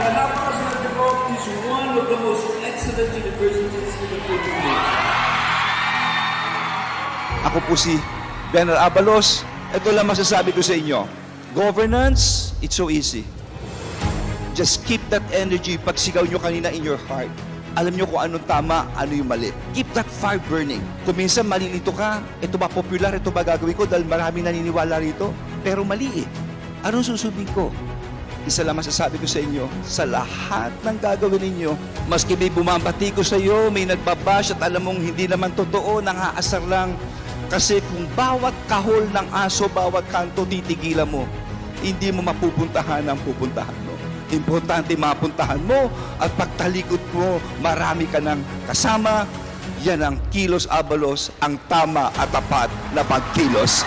Galapagos Magdabog is one of the most excellent universities in the Philippines. Ako po si Benel Abalos. Ito lang masasabi ko sa inyo. Governance, it's so easy. Just keep that energy pag sigaw nyo kanina in your heart. Alam nyo kung anong tama, ano yung mali. Keep that fire burning. Kung minsan malilito ka, ito ba popular, ito ba gagawin ko dahil maraming naniniwala rito? Pero mali eh. Anong susubing ko? Isa lang masasabi ko sa inyo, sa lahat ng gagawin ninyo, maski may bumabati ko sa iyo, may nagbabash at alam mong hindi naman totoo, nangaasar lang. Kasi kung bawat kahol ng aso, bawat kanto titigilan mo, hindi mo mapupuntahan ang pupuntahan mo. Importante mapuntahan mo at pagtalikod mo, marami ka ng kasama. Yan ang kilos abalos, ang tama at tapat na pagkilos.